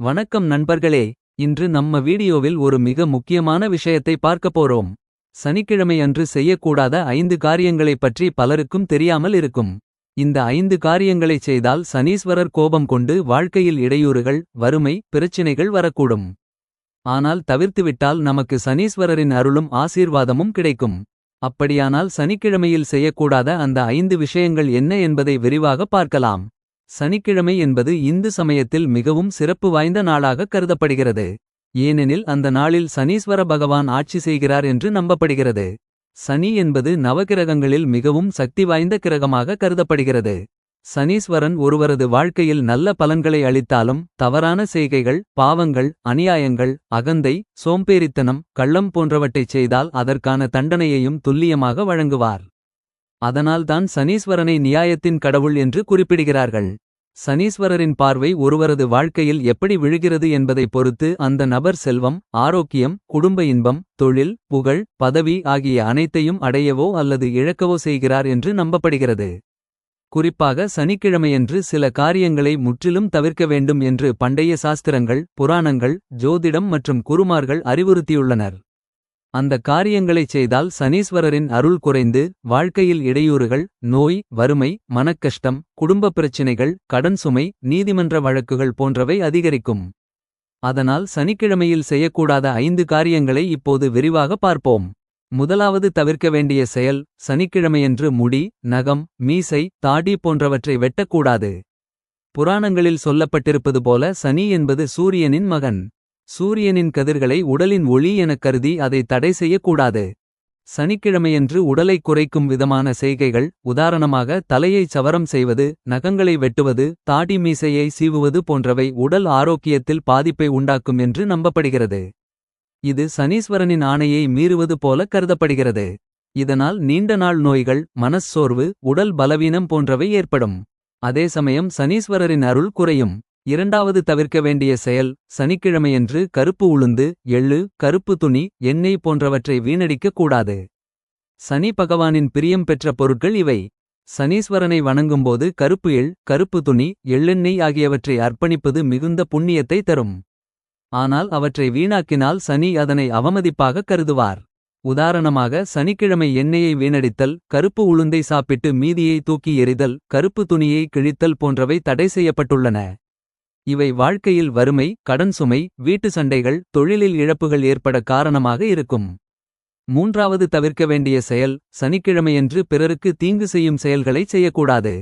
வணக்கம் நண்பர்களே இன்று நம்ம வீடியோவில் ஒரு மிக முக்கியமான விஷயத்தை பார்க்க போறோம். சனிக்கிழமை அன்று செய்யக்கூடாத ஐந்து காரியங்களைப் பற்றி பலருக்கும் தெரியாமல் இருக்கும். இந்த ஐந்து காரியங்களைச் செய்தால் சனீஸ்வரர் கோபம் கொண்டு வாழ்க்கையில் இடையூறுகள் வறுமை பிரச்சினைகள் வரக்கூடும். ஆனால் தவிர்த்துவிட்டால் நமக்கு சனீஸ்வரரின் அருளும் ஆசீர்வாதமும் கிடைக்கும். அப்படியானால் சனிக்கிழமையில் செய்யக்கூடாத அந்த ஐந்து விஷயங்கள் என்ன என்பதை விரிவாக பார்க்கலாம். சனிக்கிழமை என்பது இந்து சமயத்தில் மிகவும் சிறப்பு வாய்ந்த நாளாக கருதப்படுகிறது. ஏனெனில் அந்த நாளில் சனீஸ்வர பகவான் ஆட்சி செய்கிறார் என்று நம்பப்படுகிறது. சனி என்பது நவகிரகங்களில் மிகவும் சக்தி வாய்ந்த கிரகமாக கருதப்படுகிறது. சனீஸ்வரன் ஒருவரது வாழ்க்கையில் நல்ல பலன்களை அளித்தாலும் தவறான செய்கைகள் பாவங்கள் அநியாயங்கள் அகந்தை சோம்பேறித்தனம் கள்ளம் போன்றவற்றைச் செய்தால் அதற்கான தண்டனையையும் துல்லியமாக வழங்குவார். அதனால்தான் சனீஸ்வரனை நியாயத்தின் கடவுள் என்று குறிப்பிடுகிறார்கள். சனீஸ்வரரின் பார்வை ஒருவரது வாழ்க்கையில் எப்படி விழுகிறது என்பதைப் பொறுத்து அந்த நபர் செல்வம் ஆரோக்கியம் குடும்ப இன்பம் தொழில் புகழ் பதவி ஆகிய அனைத்தையும் அடையவோ அல்லது இழக்கவோ செய்கிறார் என்று நம்பப்படுகிறது. குறிப்பாக சனிக்கிழமையன்று சில காரியங்களை முற்றிலும் தவிர்க்க வேண்டும் என்று பண்டைய சாஸ்திரங்கள் புராணங்கள் ஜோதிடம் மற்றும் குருமார்கள் அறிவுறுத்தியுள்ளனர். அந்த காரியங்களைச் செய்தால் சனீஸ்வரரின் அருள் குறைந்து வாழ்க்கையில் இடையூறுகள் நோய் வறுமை மனக்கஷ்டம் குடும்பப் பிரச்சினைகள் கடன் சுமை நீதிமன்ற வழக்குகள் போன்றவை அதிகரிக்கும். அதனால் சனிக்கிழமையில் செய்யக்கூடாத ஐந்து காரியங்களை இப்போது விரிவாக பார்ப்போம். முதலாவது தவிர்க்க வேண்டிய செயல் சனிக்கிழமையன்று முடி நகம் மீசை தாடி போன்றவற்றை வெட்டக்கூடாது. புராணங்களில் சொல்லப்பட்டிருப்பது போல சனி என்பது சூரியனின் மகன். சூரியனின் கதிர்களை உடலின் ஒளி எனக் கருதி அதை தடை செய்யக்கூடாது. சனிக்கிழமையன்று உடலை குறைக்கும் விதமான செய்கைகள் உதாரணமாக தலையை சவரம் செய்வது நகங்களை வெட்டுவது தாடி மீசையை சீவுவது போன்றவை உடல் ஆரோக்கியத்தில் பாதிப்பை உண்டாக்கும் என்று நம்பப்படுகிறது. இது சனீஸ்வரனின் ஆணையை மீறுவது போல கருதப்படுகிறது. இதனால் நீண்ட நாள் நோய்கள் மனச்சோர்வு உடல் பலவீனம் போன்றவை ஏற்படும். அதே சமயம் சனீஸ்வரரின் அருள் குறையும். இரண்டாவது தவிர்க்க வேண்டிய செயல் சனிக்கிழமையன்று கருப்பு உளுந்து எள்ளு கருப்பு துணி எண்ணெய் போன்றவற்றை வீணடிக்கக் கூடாது. சனி பகவானின் பிரியம் பெற்ற பொருட்கள் இவை. சனீஸ்வரனை வணங்கும்போது கருப்பு எள் கருப்பு துணி எள்ளெண்ணெய் ஆகியவற்றை அர்ப்பணிப்பது மிகுந்த புண்ணியத்தை தரும். ஆனால் அவற்றை வீணாக்கினால் சனி அதனை அவமதிப்பாக கருதுவார். உதாரணமாக சனிக்கிழமை எண்ணெயை வீணடித்தல் கருப்பு உளுந்தை சாப்பிட்டு மீதியை தூக்கி எறிதல் கருப்பு துணியை கிழித்தல் போன்றவை தடை செய்யப்பட்டுள்ளன. இவை வாழ்க்கையில் வறுமை கடன் சுமை வீட்டு சண்டைகள் தொழிலில் இழப்புகள் ஏற்பட காரணமாக இருக்கும். மூன்றாவது தவிர்க்க வேண்டிய செயல் சனிக்கிழமையன்று பிறருக்கு தீங்கு செய்யும் செயல்களைச் செய்யக்கூடாது.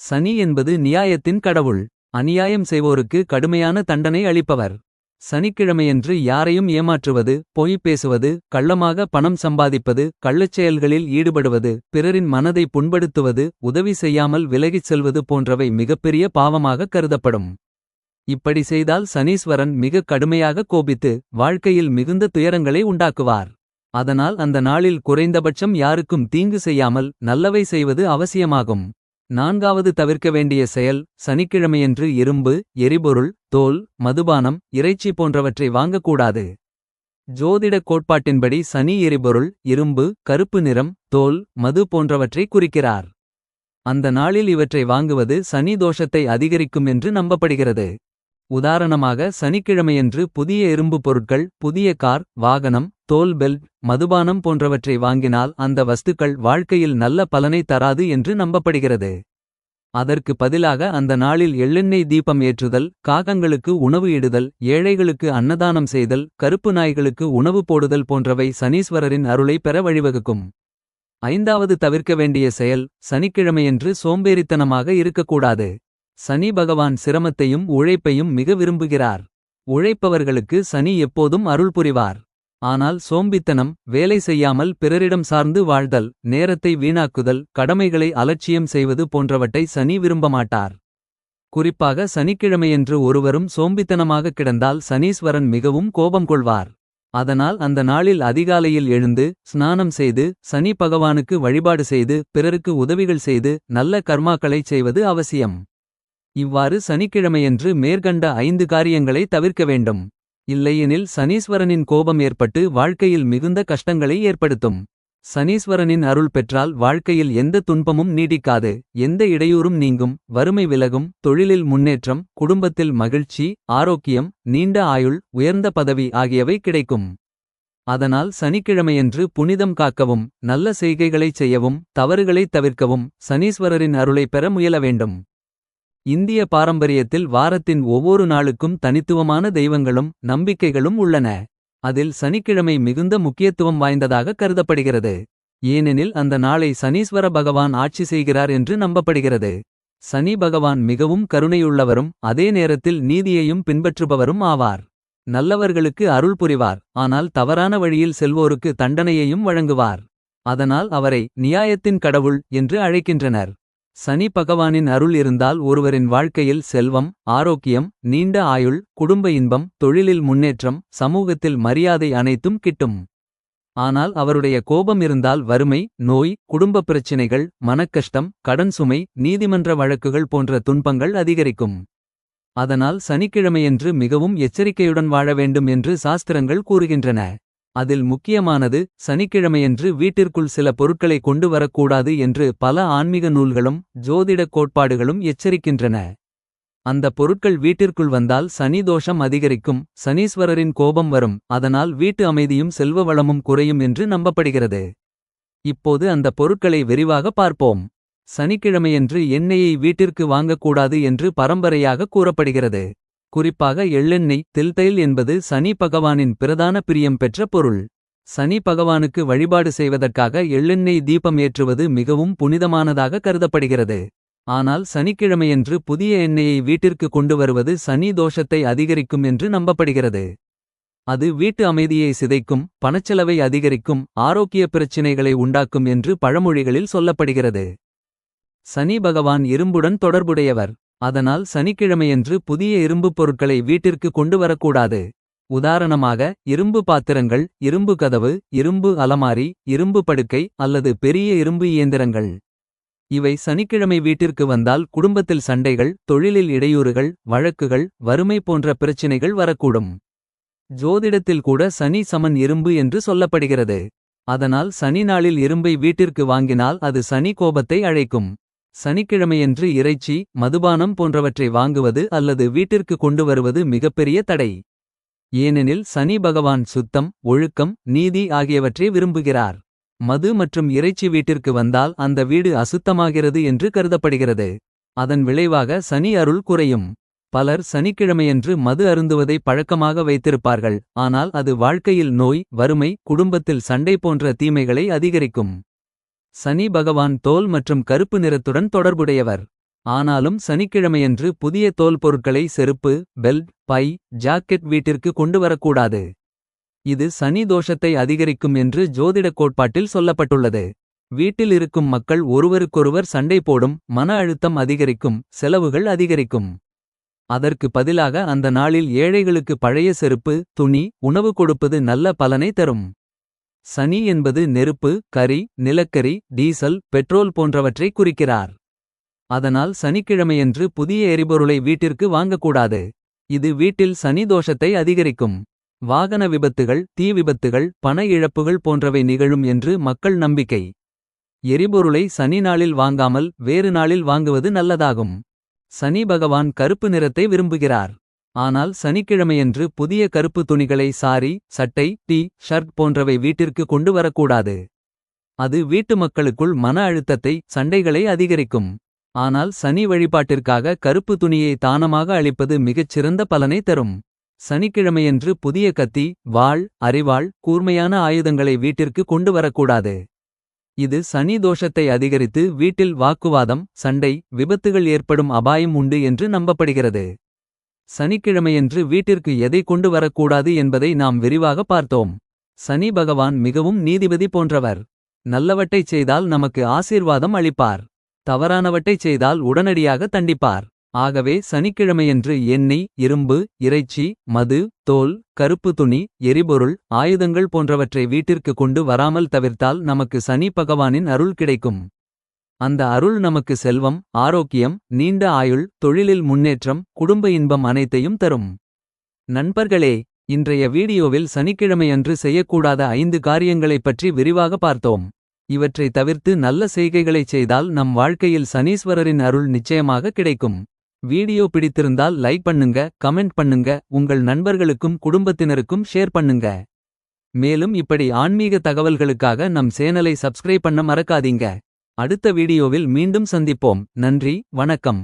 சனி என்பது நியாயத்தின் கடவுள் அநியாயம் செய்வோருக்கு கடுமையான தண்டனை அளிப்பவர். சனிக்கிழமையன்று யாரையும் ஏமாற்றுவது பொய் பேசுவது கள்ளமாக பணம் சம்பாதிப்பது கள்ளச் செயல்களில் ஈடுபடுவது பிறரின் மனதை புண்படுத்துவது உதவி செய்யாமல் விலகிச் செல்வது போன்றவை மிகப்பெரிய பாவமாக கருதப்படும். இப்படி செய்தால் சனீஸ்வரன் மிக கடுமையாக கோபித்து வாழ்க்கையில் மிகுந்த துயரங்களை உண்டாக்குவார். அதனால் அந்த நாளில் குறைந்தபட்சம் யாருக்கும் தீங்கு செய்யாமல் நல்லவை செய்வது அவசியமாகும். நான்காவது தவிர்க்க வேண்டிய செயல் சனிக்கிழமையன்று இரும்பு எரிபொருள் தோல் மதுபானம் இறைச்சி போன்றவற்றை வாங்கக்கூடாது. ஜோதிடக் கோட்பாட்டின்படி சனி எரிபொருள் இரும்பு கருப்பு நிறம் தோல் மது போன்றவற்றை குறிக்கிறார். அந்த நாளில் இவற்றை வாங்குவது சனி தோஷத்தை அதிகரிக்கும் என்று நம்பப்படுகிறது. உதாரணமாக சனிக்கிழமையன்று புதிய இரும்பு பொருட்கள் புதிய கார் வாகனம் தோல் பெல்ட் மதுபானம் போன்றவற்றை வாங்கினால் அந்த வஸ்துக்கள் வாழ்க்கையில் நல்ல பலனை தராது என்று நம்பப்படுகிறது. அதற்கு பதிலாக அந்த நாளில் எள்ளெண்ணெய் தீபம் ஏற்றுதல் காகங்களுக்கு உணவு இடுதல் ஏழைகளுக்கு அன்னதானம் செய்தல் கருப்பு நாய்களுக்கு உணவு போடுதல் போன்றவை சனீஸ்வரரின் அருளை பெற வழிவகுக்கும். ஐந்தாவது தவிர்க்க வேண்டிய செயல் சனிக்கிழமையன்று சோம்பேறித்தனமாக இருக்கக்கூடாது. சனி பகவான் சிரமத்தையும் உழைப்பையும் மிக விரும்புகிறார். உழைப்பவர்களுக்கு சனி எப்போதும் அருள் புரிவார். ஆனால் சோம்பித்தனம் வேலை செய்யாமல் பிறரிடம் சார்ந்து வாழ்தல் நேரத்தை வீணாக்குதல் கடமைகளை அலட்சியம் செய்வது போன்றவற்றை சனி விரும்பமாட்டார். குறிப்பாக சனிக்கிழமையன்று ஒருவரும் சோம்பித்தனமாக கிடந்தால் சனீஸ்வரன் மிகவும் கோபம் கொள்வார். அதனால் அந்த நாளில் அதிகாலையில் எழுந்து ஸ்நானம் செய்து சனி பகவானுக்கு வழிபாடு செய்து பிறருக்கு உதவிகள் செய்து நல்ல கர்மாக்களைச் செய்வது அவசியம். இவ்வாறு சனிக்கிழமையன்று மேற்கண்ட ஐந்து காரியங்களை தவிர்க்க வேண்டும். இல்லையெனில் சனீஸ்வரனின் கோபம் ஏற்பட்டு வாழ்க்கையில் மிகுந்த கஷ்டங்களை ஏற்படுத்தும். சனீஸ்வரனின் அருள் பெற்றால் வாழ்க்கையில் எந்த துன்பமும் நீடிக்காது. எந்த இடையூறும் நீங்கும். வறுமை விலகும். தொழிலில் முன்னேற்றம் குடும்பத்தில் மகிழ்ச்சி ஆரோக்கியம் நீண்ட ஆயுள் உயர்ந்த பதவி ஆகியவை கிடைக்கும். அதனால் சனிக்கிழமையன்று புனிதம் காக்கவும் நல்ல செய்கைகளைச் செய்யவும் தவறுகளைத் தவிர்க்கவும் சனீஸ்வரரின் அருளை பெற முயல வேண்டும். இந்திய பாரம்பரியத்தில் வாரத்தின் ஒவ்வொரு நாளுக்கும் தனித்துவமான தெய்வங்களும் நம்பிக்கைகளும் உள்ளன. அதில் சனிக்கிழமை மிகுந்த முக்கியத்துவம் வாய்ந்ததாக கருதப்படுகிறது. ஏனெனில் அந்த நாளை சனீஸ்வர பகவான் ஆட்சி செய்கிறார் என்று நம்பப்படுகிறது. சனி பகவான் மிகவும் கருணையுள்ளவரும் அதே நேரத்தில் நீதியையும் பின்பற்றுபவரும் ஆவார். நல்லவர்களுக்கு அருள் புரிவார் ஆனால் தவறான வழியில் செல்வோருக்கு தண்டனையையும் வழங்குவார். அதனால் அவரை நியாயத்தின் கடவுள் என்று அழைக்கின்றனர். சனி பகவானின் அருள் இருந்தால் ஒருவரின் வாழ்க்கையில் செல்வம் ஆரோக்கியம் நீண்ட ஆயுள் குடும்ப இன்பம் தொழிலில் முன்னேற்றம் சமூகத்தில் மரியாதை அனைத்தும் கிட்டும். ஆனால் அவருடைய கோபம் இருந்தால் வறுமை நோய் குடும்பப் பிரச்சினைகள் மனக்கஷ்டம் கடன் சுமை நீதிமன்ற வழக்குகள் போன்ற துன்பங்கள் அதிகரிக்கும். அதனால் சனிக்கிழமையன்று மிகவும் எச்சரிக்கையுடன் வாழ வேண்டும் என்று சாஸ்திரங்கள் கூறுகின்றன. அதில் முக்கியமானது சனிக்கிழமையன்று வீட்டிற்குள் சில பொருட்களை கொண்டு வரக்கூடாது என்று பல ஆன்மீக நூல்களும் ஜோதிடக் கோட்பாடுகளும் எச்சரிக்கின்றன. அந்த பொருட்கள் வீட்டிற்குள் வந்தால் சனி தோஷம் அதிகரிக்கும் சனீஸ்வரரின் கோபம் வரும் அதனால் வீட்டு அமைதியும் செல்வ வளமும் குறையும் என்று நம்பப்படுகிறது. இப்போது அந்த பொருட்களை விரிவாக பார்ப்போம். சனிக்கிழமையன்று எண்ணெயை வீட்டிற்கு வாங்கக்கூடாது என்று பரம்பரையாக கூறப்படுகிறது. குறிப்பாக எள்ளெண்ணெய் தில்தைல் என்பது சனி பகவானின் பிரதான பிரியம் பெற்ற பொருள். சனி பகவானுக்கு வழிபாடு செய்வதற்காக எள்ளெண்ணெய் தீபம் ஏற்றுவது மிகவும் புனிதமானதாக கருதப்படுகிறது. ஆனால் சனிக்கிழமையன்று புதிய எண்ணெயை வீட்டிற்கு கொண்டு வருவது சனி தோஷத்தை அதிகரிக்கும் என்று நம்பப்படுகிறது. அது வீட்டு அமைதியை சிதைக்கும் பணச்செலவை அதிகரிக்கும் ஆரோக்கிய பிரச்சினைகளை உண்டாக்கும் என்று பழமொழிகளில் சொல்லப்படுகிறது. சனி பகவான் இரும்புடன் தொடர்புடையவர். அதனால் சனிக்கிழமையன்று புதிய இரும்புப் பொருட்களை வீட்டிற்கு கொண்டு வரக்கூடாது. உதாரணமாக இரும்பு பாத்திரங்கள் இரும்பு கதவு இரும்பு அலமாரி இரும்பு படுக்கை அல்லது பெரிய இரும்பு இயந்திரங்கள். இவை சனிக்கிழமை வீட்டிற்கு வந்தால் குடும்பத்தில் சண்டைகள் தொழிலில் இடையூறுகள் வழக்குகள் வறுமை போன்ற பிரச்சினைகள் வரக்கூடும். ஜோதிடத்தில் கூட சனி சமன் இரும்பு என்று சொல்லப்படுகிறது. அதனால் சனி நாளில் இரும்பை வீட்டிற்கு வாங்கினால் அது சனி கோபத்தை அழைக்கும். சனிக்கிழமையன்று இறைச்சி மதுபானம் போன்றவற்றை வாங்குவது அல்லது வீட்டிற்கு கொண்டு வருவது மிகப்பெரிய தடை. ஏனெனில் சனி பகவான் சுத்தம் ஒழுக்கம் நீதி ஆகியவற்றை விரும்புகிறார். மது மற்றும் இறைச்சி வீட்டிற்கு வந்தால் அந்த வீடு அசுத்தமாகிறது என்று கருதப்படுகிறது. அதன் விளைவாக சனி அருள் குறையும். பலர் சனிக்கிழமையன்று மது அருந்துவதை பழக்கமாக வைத்திருப்பார்கள் ஆனால் அது வாழ்க்கையில் நோய் வறுமை குடும்பத்தில் சண்டை போன்ற தீமைகளை அதிகரிக்கும். சனி பகவான் தோல் மற்றும் கருப்பு நிறத்துடன் தொடர்புடையவர். ஆனாலும் சனிக்கிழமையன்று புதிய தோல் பொருட்களை செருப்பு பெல்ட் பை ஜாக்கெட் வீட்டிற்கு கொண்டு வரக்கூடாது. இது சனி தோஷத்தை அதிகரிக்கும் என்று ஜோதிடக் கோட்பாட்டில் சொல்லப்பட்டுள்ளது. வீட்டில் இருக்கும் மக்கள் ஒருவருக்கொருவர் சண்டை போடும் மன அழுத்தம் அதிகரிக்கும் செலவுகள் அதிகரிக்கும். அதற்கு பதிலாக அந்த நாளில் ஏழைகளுக்கு பழைய செருப்பு துணி உணவு கொடுப்பது நல்ல பலனை தரும். சனி என்பது நெருப்பு கரி நிலக்கரி டீசல் பெட்ரோல் போன்றவற்றை குறிக்கிறார். அதனால் சனிக்கிழமையன்று புதிய எரிபொருளை வீட்டிற்கு வாங்கக்கூடாது. இது வீட்டில் சனி தோஷத்தை அதிகரிக்கும். வாகன விபத்துகள் தீ விபத்துகள் பண இழப்புகள் போன்றவை நிகழும் என்று மக்கள் நம்பிக்கை. எரிபொருளை சனி நாளில் வாங்காமல் வேறு நாளில் வாங்குவது நல்லதாகும். சனி பகவான் கருப்பு நிறத்தை விரும்புகிறார். ஆனால் சனிக்கிழமையன்று புதிய கருப்பு துணிகளை சாரி சட்டை டீ ஷர்ட் போன்றவை வீட்டிற்கு கொண்டு வரக்கூடாது. அது வீட்டு மக்களுக்குள் மன அழுத்தத்தை சண்டைகளை அதிகரிக்கும். ஆனால் சனி வழிபாட்டிற்காக கருப்பு துணியை தானமாக அளிப்பது மிகச் சிறந்த பலனை தரும். சனிக்கிழமையன்று புதிய கத்தி வாள் அறிவாள் கூர்மையான ஆயுதங்களை வீட்டிற்கு கொண்டு வரக்கூடாது. இது சனி தோஷத்தை அதிகரித்து வீட்டில் வாக்குவாதம் சண்டை விபத்துகள் ஏற்படும் அபாயம் உண்டு என்று நம்பப்படுகிறது. சனிக்கிழமையன்று வீட்டிற்கு எதை கொண்டு வரக்கூடாது என்பதை நாம் விரிவாக பார்த்தோம். சனி பகவான் மிகவும் நீதிபதி போன்றவர். நல்லவற்றைச் செய்தால் நமக்கு ஆசீர்வாதம் அளிப்பார். தவறானவற்றைச் செய்தால் உடனடியாக தண்டிப்பார். ஆகவே சனிக்கிழமையன்று எண்ணெய் இரும்பு இறைச்சி மது தோல் கருப்பு துணி எரிபொருள் ஆயுதங்கள் போன்றவற்றை வீட்டிற்கு கொண்டு வராமல் தவிர்த்தால் நமக்கு சனி பகவானின் அருள் கிடைக்கும். அந்த அருள் நமக்கு செல்வம் ஆரோக்கியம் நீண்ட ஆயுள் தொழிலில் முன்னேற்றம் குடும்ப இன்பம் அனைத்தையும் தரும் நண்பர்களே இன்றைய வீடியோவில் சனிக்கிழமையன்று செய்யக்கூடாத ஐந்து காரியங்களைப் பற்றி விரிவாக பார்த்தோம் இவற்றை தவிர்த்து நல்ல செய்கைகளைச் செய்தால் நம் வாழ்க்கையில் சனீஸ்வரரின் அருள் நிச்சயமாக கிடைக்கும். வீடியோ பிடித்திருந்தால் லைக் பண்ணுங்க கமெண்ட் பண்ணுங்க உங்கள் நண்பர்களுக்கும் குடும்பத்தினருக்கும் ஷேர் பண்ணுங்க. மேலும் இப்படி ஆன்மீக தகவல்களுக்காக நம் சேனலை சப்ஸ்கிரைப் பண்ண மறக்காதீங்க. அடுத்த வீடியோவில் மீண்டும் சந்திப்போம் நன்றி வணக்கம்.